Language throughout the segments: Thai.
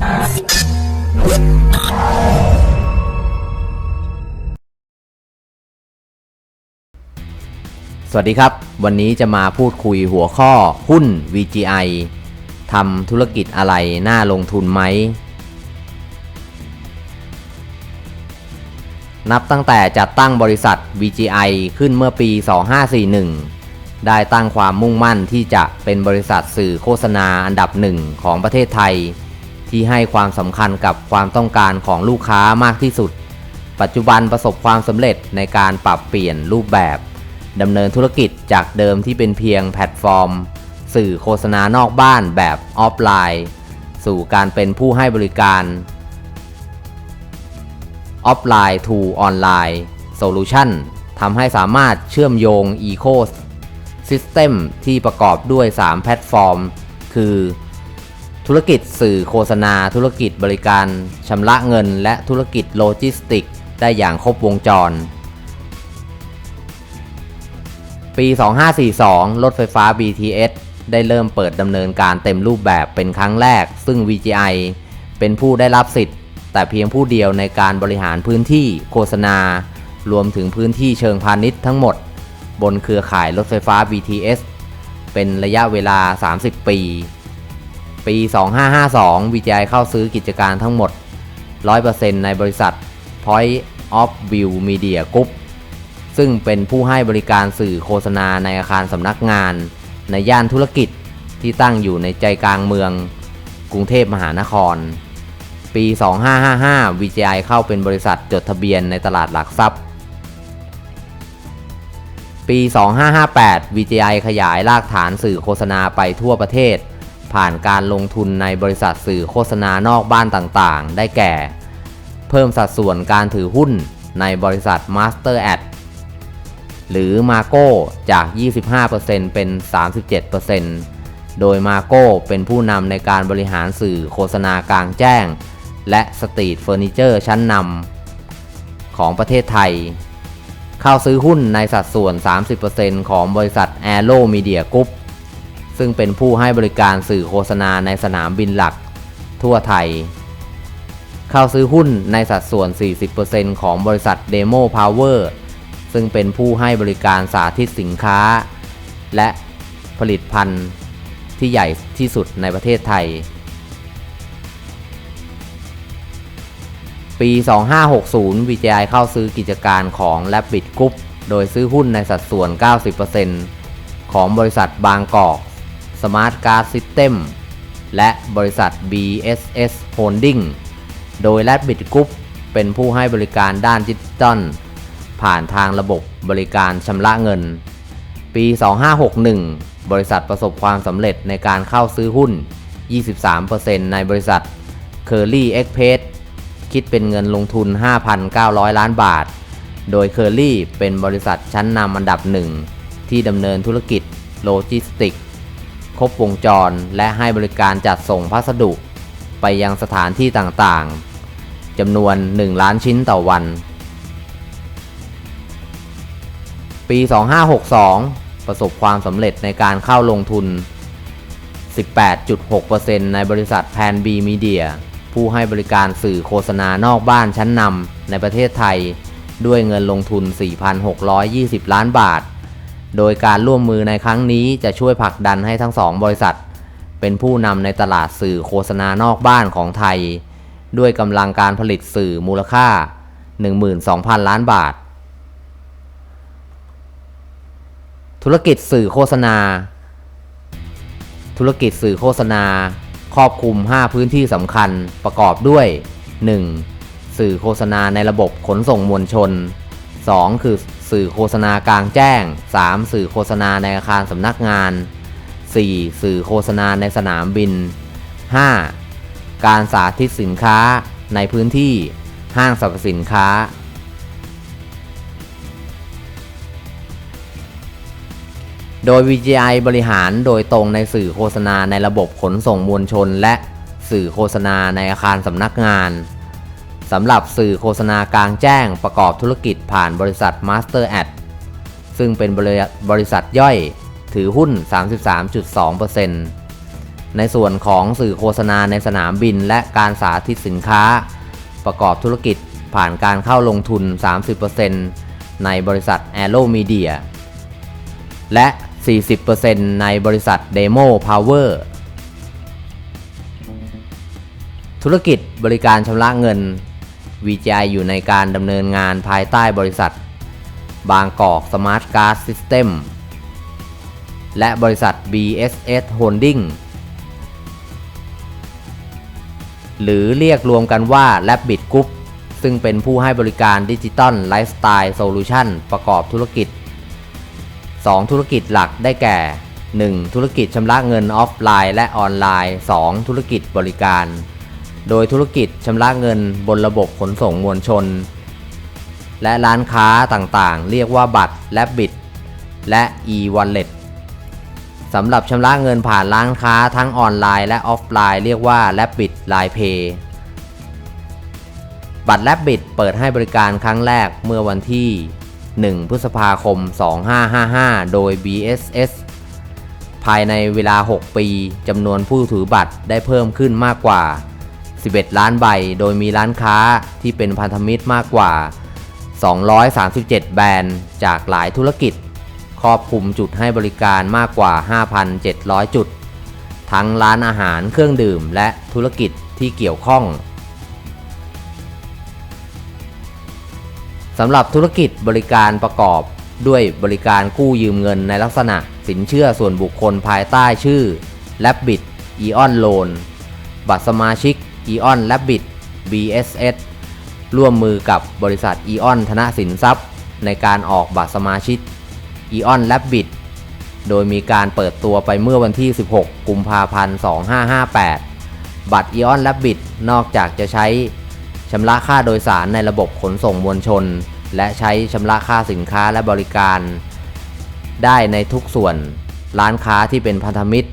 สวัสดีครับ วันนี้จะมาพูดคุยหัวข้อหุ้น VGI ทำธุรกิจอะไรน่าลงทุนไหม นับตั้งแต่จัดตั้งบริษัท VGI ขึ้นเมื่อปี 2541 ได้ตั้งความมุ่งมั่นที่จะเป็นบริษัทสื่อโฆษณาอันดับหนึ่งของประเทศไทย ที่ให้ความสำคัญกับความต้องการของลูกค้ามากที่สุด ปัจจุบันประสบความสำเร็จในการปรับเปลี่ยนรูปแบบดำเนินธุรกิจจากเดิมที่เป็นเพียงแพลตฟอร์ม สื่อโฆษณานอกบ้านแบบออฟไลน์ สู่การเป็นผู้ให้บริการออฟไลน์ทูออนไลน์โซลูชันทำให้สามารถเชื่อมโยง Eco System ที่ประกอบด้วย 3 แพลตฟอร์ม คือ ธุรกิจสื่อโฆษณา ธุรกิจบริการชำระเงิน และธุรกิจโลจิสติก ได้อย่างครบวงจร ปี 2542 รถไฟฟ้า BTS ได้เริ่มเปิดดำเนินการเต็มรูปแบบเป็นครั้งแรก ซึ่ง VGI เป็นผู้ได้รับสิทธิ์ แต่เพียงผู้เดียวในการบริหารพื้นที่โฆษณา รวมถึงพื้นที่เชิงพาณิชย์ทั้งหมด บนเครือข่ายรถไฟฟ้า BTS เป็นระยะเวลา 30 ปี ปี 2552 VGI เข้าซื้อกิจการทั้งหมด 100%ในบริษัท Point of View Media Group ซึ่งเป็นผู้ให้บริการสื่อโฆษณาในอาคารสำนักงาน ในย่านธุรกิจที่ตั้งอยู่ในใจกลางเมือง กรุงเทพมหานคร ปี 2555 VGI เข้าเป็นบริษัทจดทะเบียนในตลาดหลักทรัพย์ ปี 2558 VGI ขยายรากฐานสื่อโฆษณาไปทั่วประเทศ ผ่านการลงทุนในบริษัทสื่อโฆษณานอกบ้านต่างๆ ได้แก่ เพิ่มสัดส่วนการถือหุ้นในบริษัท Master Ad หรือ Marco จาก 25%เป็น 37%โดย Marco เป็นผู้นำในการบริหารสื่อโฆษณากลางแจ้ง และสตรีทเฟอร์นิเจอร์ชั้นนำของประเทศไทย เข้าซื้อหุ้นในสัดส่วน 30%ของบริษัท Aero Media Group ซึ่งเป็นผู้ให้บริการสื่อโฆษณาในสนามบินหลัก ทั่วไทย เข้าซื้อหุ้นในสัดส่วน 40%ของบริษัท Demo Power ซึ่งเป็นผู้ให้บริการสาธิตสินค้า และผลิตภัณฑ์ที่ใหญ่ที่สุดในประเทศไทย ปี 2560 VGI เข้าซื้อกิจการของ Rapid Group โดยซื้อหุ้นในสัดส่วน 90%ของบริษัทบางกอก Smart Card System และบริษัท BSS Holding โดย Rapid Group เป็นผู้ให้บริการด้านดิจิตอลผ่านทางระบบบริการชำระเงิน ปี 2561 บริษัทประสบความสำเร็จในการเข้าซื้อหุ้น 23%ในบริษัท Curly Express คิดเป็นเงินลงทุน 5,900 ล้านบาท โดย Curly เป็นบริษัทชั้นนำอันดับหนึ่งที่ดำเนินธุรกิจโลจิสติก ครบวงจรและให้บริการจัดส่งพัสดุ ไปยังสถานที่ต่างๆจำนวน 1 ล้านชิ้นต่อวัน ปี 2562 ประสบความสำเร็จในการเข้าลงทุน 18.6%ในบริษัทแพนบีมีเดียผู้ให้บริการสื่อโฆษณานอกบ้านชั้นนำในประเทศไทย ด้วยเงินลงทุน 4,620 ล้านบาท โดยการร่วมมือในครั้งนี้จะช่วยผลักดันให้ทั้งสองบริษัท เป็นผู้นำในตลาดสื่อโฆษณานอกบ้านของไทย ด้วยกำลังการผลิตสื่อมูลค่า 12,000 ล้านบาท ธุรกิจสื่อโฆษณา ธุรกิจสื่อโฆษณา ครอบคลุม 5 พื้นที่สำคัญประกอบด้วย 1. สื่อโฆษณาในระบบขนส่งมวลชน 2. คือ สื่อโฆษณากลางแจ้ง 3. สื่อโฆษณาในอาคารสำนักงาน 4. สื่อโฆษณาในสนามบิน 5. การสาธิตสินค้าในพื้นที่ห้างสรรพสินค้า โดย VGI บริหารโดยตรงในสื่อโฆษณาในระบบขนส่งมวลชน และสื่อโฆษณาในอาคารสำนักงาน สำหรับสื่อโฆษณากลางแจ้งประกอบธุรกิจผ่านบริษัท Master Ad ซึ่งเป็นบริษัทย่อยถือหุ้น 33.2%ในส่วนของสื่อโฆษณาในสนามบินและการสาธิตสินค้า ประกอบธุรกิจผ่านการเข้าลงทุน 30%ในบริษัท a e r o Media และ 40%ในบริษัท Demo Power ธุรกิจบริการชำระเงิน VGI อยู่ในการดำเนินงานภายใต้บริษัท บางกอกสมาร์ทการ์ดซิสเต็มและบริษัท BSS Holding หรือเรียกรวมกันว่า Rabbit Group ซึ่งเป็นผู้ให้บริการดิจิตอลไลฟ์สไตล์โซลูชันประกอบธุรกิจ 2 ธุรกิจหลักได้แก่ 1. ธุรกิจชำระเงินออฟไลน์และออนไลน์ 2. ธุรกิจบริการ โดยธุรกิจชำระเงินบนระบบขนส่งมวลชน และร้านค้าต่างๆ เรียกว่าบัตรและบิตและ e-wallet สำหรับชำระเงินผ่านร้านค้าทั้งออนไลน์และออฟไลน์เรียกว่า Rapid Line Pay บัตร Rapid เปิดให้บริการครั้งแรกเมื่อวันที่ 1 พฤษภาคม 2555 โดย BSS ภายในเวลา 6 ปีจำนวนผู้ถือบัตรได้เพิ่มขึ้นมากกว่า 11 ล้านใบ โดยมีร้านค้าที่เป็นพันธมิตรมากกว่า 237 แบรนด์จากหลายธุรกิจ ครอบคลุมจุดให้บริการมากกว่า 5,700 จุด ทั้งร้านอาหารเครื่องดื่มและธุรกิจที่เกี่ยวข้องสำหรับธุรกิจบริการประกอบด้วยบริการกู้ยืมเงินในลักษณะสินเชื่อส่วนบุคคลภายใต้ชื่อ Rabbit Eon Loan บัตรสมาชิก Eon Rabbit BSS ร่วมมือกับบริษัท Eon ธนสินทรัพย์ ในการออกบัตรสมาชิก Eon Rabbit โดยมีการเปิดตัวไปเมื่อวันที่ 16 กุมภาพันธ์ 2558 บัตร Eon Rabbit นอกจากจะใช้ชำระค่าโดยสารในระบบขนส่งมวลชน และใช้ชำระค่าสินค้าและบริการ ได้ในทุกส่วนร้านค้าที่เป็นพันธมิตร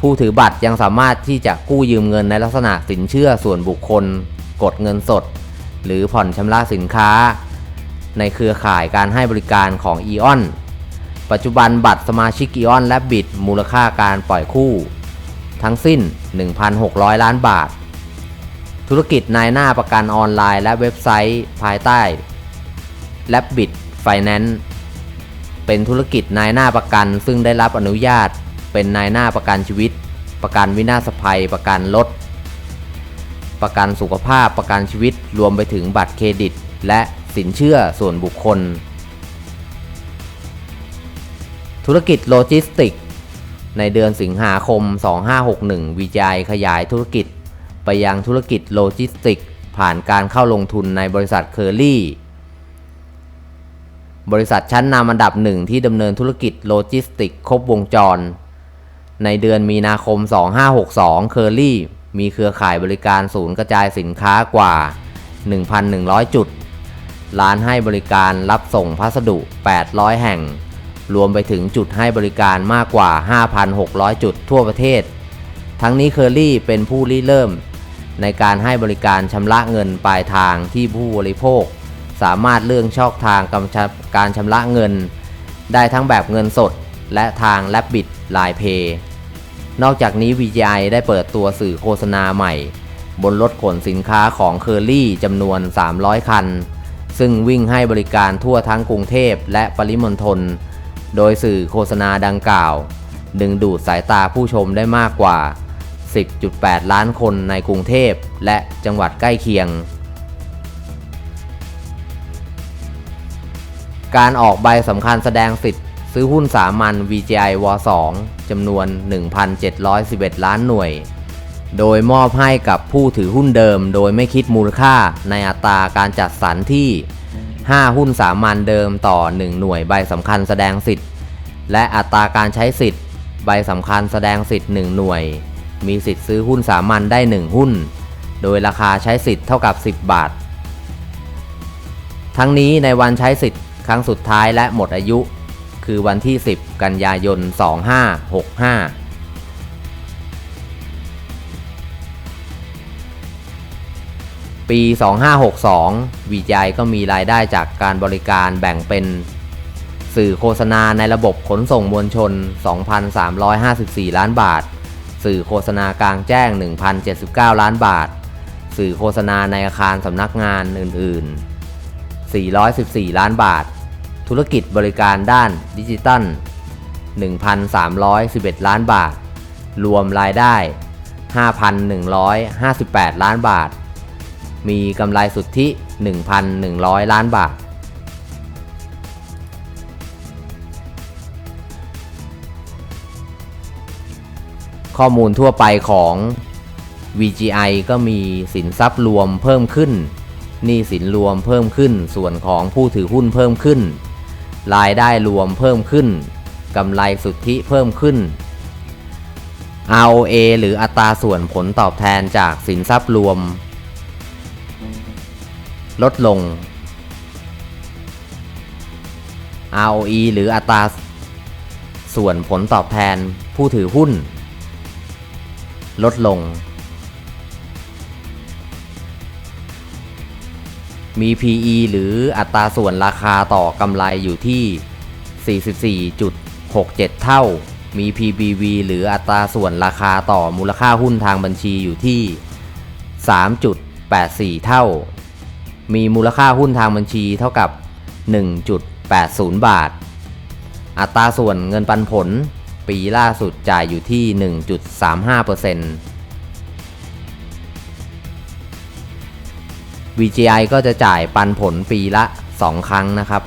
ผู้ถือบัตรยังสามารถที่จะกู้ยืมเงินในลักษณะสินเชื่อส่วนบุคคล กดเงินสด หรือผ่อนชำระสินค้า ในเครือข่ายการให้บริการของ e.on ปัจจุบันบัตรสมาชิก e.on และบิตมูลค่าการปล่อยคู่ ทั้งสิ้น 1,600 ล้านบาท ธุรกิจนายหน้าประกันออนไลน์และเว็บไซต์ภายใต้ l a b b i t Finance เป็นธุรกิจนายหน้าประกันซึ่งได้รับอนุญาต เป็นนายหน้าประกันชีวิต ประกันวินาศภัย ประกันรถ ประกันสุขภาพ ประกันชีวิต รวมไปถึงบัตรเครดิต และสินเชื่อส่วนบุคคล ธุรกิจโลจิสติก ในเดือนสิงหาคม 2561 วิจัยขยายธุรกิจ ไปยังธุรกิจโลจิสติก ผ่านการเข้าลงทุนในบริษัทเคอรี่บริษัทชั้นนำอันดับหนึ่งที่ดำเนินธุรกิจโลจิสติก ครบวงจร ในเดือนมีนาคม 2562 เคอรี่มีเครือข่ายบริการศูนย์กระจายสินค้ากว่า 1,100 จุด ร้านให้บริการรับส่งพัสดุ 800 แห่ง รวมไปถึงจุดให้บริการมากกว่า 5,600 จุดทั่วประเทศ ทั้งนี้เคอรี่เป็นผู้ริเริ่ม ในการให้บริการชำระเงินปลายทางที่ผู้บริโภค สามารถเลือกช่องทางการชำระเงิน ได้ทั้งแบบเงินสดและทางแลบบิ t ไลน์เพย์ นอกจากนี้ VGI ได้เปิดตัวสื่อโฆษณาใหม่ บนรถขนสินค้าของเคอรี่จำนวน 300 คัน ซึ่งวิ่งให้บริการทั่วทั้งกรุงเทพและปริมณฑล โดยสื่อโฆษณาดังกล่าว ดึงดูดสายตาผู้ชมได้มากกว่า 10.8 ล้านคนในกรุงเทพและจังหวัดใกล้เคียง การออกใบสำคัญแสดงสิทธิ ซื้อหุ้นสามัญ VGI w 2จำนวน 1,711 ล้านหน่วย โดยมอบให้กับผู้ถือหุ้นเดิม โดยไม่คิดมูลค่าในอัตราการจัดสรรที่ 5 หุ้นสามัญเดิมต่อ 1 หน่วยใบสำคัญแสดงสิทธิ์ และอัตราการใช้สิทธิ์ ใบสำคัญแสดงสิทธิ์ 1 หน่วย มีสิทธิ์ซื้อหุ้นสามัญได้ 1 หุ้น โดยราคาใช้สิทธิ์เท่ากับ 10 บาท ทั้งนี้ในวันใช้สิทธิ์ครั้งสุดท้ายและหมดอายุ คือวันที่ 10 กันยายน 2565ปี 2562 วีจก็มีรายได้จากการบริการแบ่งเป็นสื่อโฆษณาในระบบขนส่งมวลชน 2,354 ล้านบาท สื่อโฆษณากลางแจ้ง 1,079 ล้านบาท สื่อโฆษณาในอาคารสำนักงานอื่น ๆ 414 ล้านบาท ธุรกิจบริการด้านดิจิตัล 1,311 ล้านบาท รวมรายได้ 5,158 ล้านบาท มีกำไรสุทธิ 1,100 ล้านบาท ข้อมูลทั่วไปของ VGI ก็มีสินทรัพย์รวมเพิ่มขึ้นหนี้สินรวมเพิ่มขึ้น ส่วนของผู้ถือหุ้นเพิ่มขึ้น รายได้รวมเพิ่มขึ้นกำไรสุทธิเพิ่มขึ้น ROA หรืออัตราส่วนผลตอบแทนจากสินทรัพย์รวม ลดลง ROE หรืออัตราส่วนผลตอบแทนผู้ถือหุ้น ลดลง มี PE หรืออัตราส่วนราคาต่อกำไรอยู่ที่ 44.67 เท่า มี PBV หรืออัตราส่วนราคาต่อมูลค่าหุ้นทางบัญชีอยู่ที่ 3.84 เท่า มีมูลค่าหุ้นทางบัญชีเท่ากับ 1.80 บาท อัตราส่วนเงินปันผล ปีล่าสุดจ่ายอยู่ที่ 1.35% VGI ก็จะจ่ายปันผลปีละ 2 ครั้งนะครับ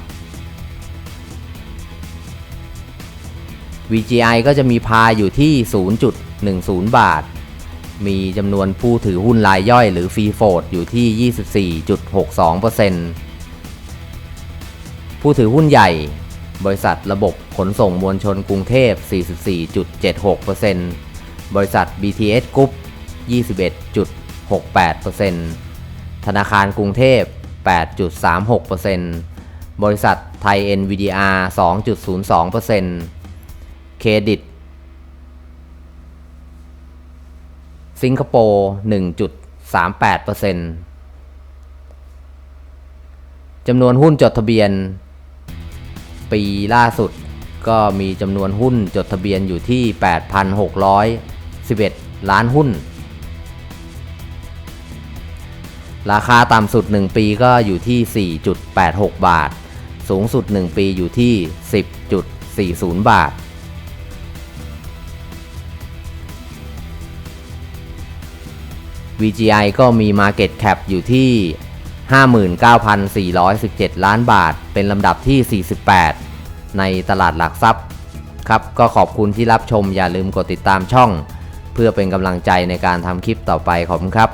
VGI ก็จะมีพาอยู่ที่ 0.10 บาท มีจำนวนผู้ถือหุ้นรายย่อยหรือฟรีโฟดอยู่ที่ 24.62%ผู้ถือหุ้นใหญ่ บริษัทระบบขนส่งมวลชนกรุงเทพ 44.76%บริษัท BTS Group 21.68% ธนาคารกรุงเทพ 8.36%บริษัทไทย NVDR 2.02%เครดิต สิงคโปร์ 1.38%จำนวนหุ้นจดทะเบียน ปีล่าสุดก็มีจำนวนหุ้นจดทะเบียนอยู่ที่ 8,611 ล้านหุ้น ราคาต่ำสุด 1 ปีก็อยู่ที่ 4.86 บาท สูงสุด 1 ปีอยู่ที่ 10.40 บาท VGI ก็มี Market Cap อยู่ที่ 59,417 ล้านบาท เป็นลำดับที่ 48 ในตลาดหลักทรัพย์ ครับ ก็ขอบคุณที่รับชมอย่าลืมกดติดตามช่อง เพื่อเป็นกำลังใจในการทำคลิปต่อไปขอบคุณครับ